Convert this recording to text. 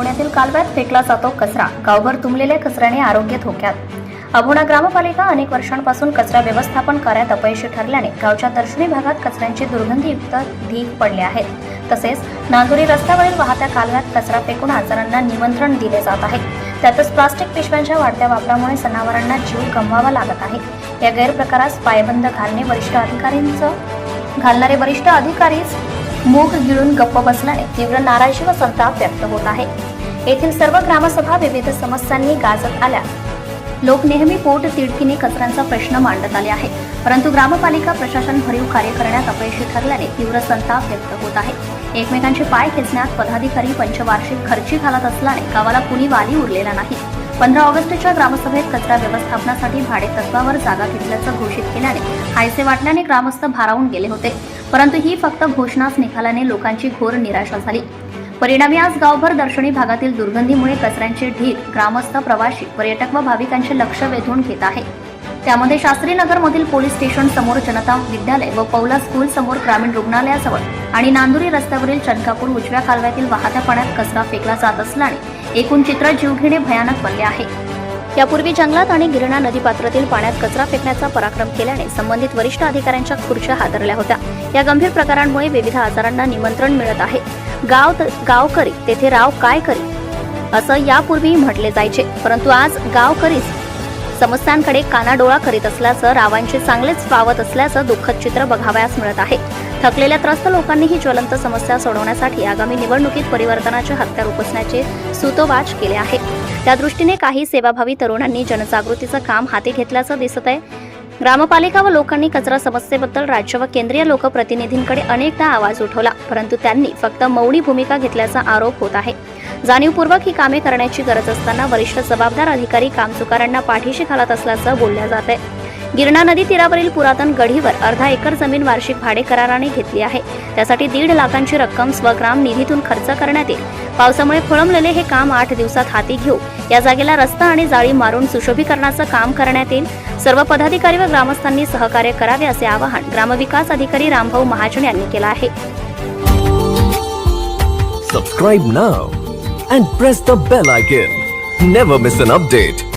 पुण्यातील कालव्यात फेकला जातो कचरा. गावभर तुंबलेल्या कचऱ्याने आरोग्य धोक्यात. अभोणा ग्रामपालिका अनेक वर्षांपासून कचरा व्यवस्थापन कार्यात अपयशी ठरल्याने गावच्या दर्शनी भागात कचऱ्यांची दुर्गंधीयुक्त ढीग पडले आहेत. तसेच नांदुरी रस्त्यावरील वाहत्या कालव्यात कचरा फेकून आजारांना निमंत्रण दिले जात आहे. त्यातच प्लास्टिक पिशव्यांच्या वाढत्या वापरामुळे जनावरांना जीव गमवावा लागत आहे. या गैरप्रकारास पायबंद घालणे वरिष्ठ अधिकाऱ्यांचं घालणारे वरिष्ठ अधिकारीच मूग गिळून गप्प बसल्याने तीव्र नाराजी व संताप व्यक्त होत आहे. येथील सर्व ग्रामसभा विविध समस्यांनी गाजत आल्या. लोक नेहमी पोट तिडकीने कचऱ्यांचा प्रश्न मांडत आले आहे परंतु ग्रामपालिका प्रशासन भरीव कार्य करण्यात अपयशी ठरल्याने तीव्र संताप व्यक्त होत आहे. एकमेकांचे पाय खेचण्यात पदाधिकारी पंचवार्षिक खर्ची घालत असल्याने गावाला कुणी वाली उरलेला नाही. पंधरा ऑगस्टच्या ग्रामसभेत कचरा व्यवस्थापनासाठी भाडे तत्वावर जागा घेतल्याचं घोषित केल्याने हायसे वाटल्याने ग्रामस्थ भारावून गेले होते. परंतु ही फक्त घोषणाच निघाल्याने लोकांची घोर निराशा झाली. परिणामी आज गावभर दर्शनी भागातील दुर्गंधीमुळे कचऱ्यांचे ढीग ग्रामस्थ प्रवासी पर्यटक व भाविकांचे लक्ष वेधून घेत आहे. त्यामध्ये शास्त्रीनगरमधील पोलीस स्टेशन समोर जनता विद्यालय व पौला स्कूल समोर ग्रामीण रुग्णालयाजवळ आणि नांदुरी रस्त्यावरील चनकापूर उजव्या कालव्यातील वाहत्या पाण्यात कचरा फेकला जात असल्याने एकूण चित्र जीवघेणे भयानक बनले आहे. यापूर्वी जंगलात आणि गिरणा नदीपात्रातील पाण्यात कचरा फेकण्याचा पराक्रम केल्याने संबंधित वरिष्ठ अधिकाऱ्यांच्या खुर्च्या हादरल्या होत्या. या गंभीर प्रकारांमुळे विविध आजारांना निमंत्रण मिळत आहे. गाव त- गावकरी तेथे राव काय करी? असं यापूर्वी म्हटले जायचे परंतु आज गावकरीच समस्यांकडे कानाडोळा करीत असल्याचं रावांचे चांगलेच पावत असल्याचं दुःखद चित्र बघावयास मिळत आहे. थकलेल्या त्रस्त लोकांनी ही ज्वलंत समस्या सोडवण्यासाठी आगामी निवडणुकीत परिवर्तनाचे हत्यार उपसण्याचे सुतोवाच केले आहे. त्या दृष्टीने काही सेवाभावी तरुणांनी जनजागृतीचं काम हाती घेतल्याचं दिसत आहे ग्रामपालिका व लोकांनी कचरा समस्येबद्दल राज्य व केंद्रीय लोकप्रतिनिधींकडे अनेकदा आवाज उठवला परंतु त्यांनी फक्त मौनी भूमिका घेतल्याचा आरोप होत आहे. जाणीवपूर्वक ही कामे करण्याची गरज असताना वरिष्ठ जबाबदार अधिकारी कामचुकारांना पाठीशी घालत असल्याचं बोलल्या जात आहे. गिरणा नदी तीरावरील पुरातन गढीवर अर्धा एकर जमीन वार्षिक भाडे कराराने घेतली आहे. त्यासाठी दीड लाखांची रक्कम स्वग्राम निधीतून खर्च करण्यात येईल. पावसामुळे खोळंबलेले हे काम आठ दिवसात हाती घेऊ. या जागेला रस्ता आणि जाळी मारून सुशोभीकरणाचं काम करण्यात येईल. सर्व पदाधिकारी व ग्रामस्थांनी सहकार्य करावे असे आवाहन ग्रामविकास अधिकारी रामभाऊ महाजन यांनी केलं आहे. Subscribe now and press the bell icon never miss an update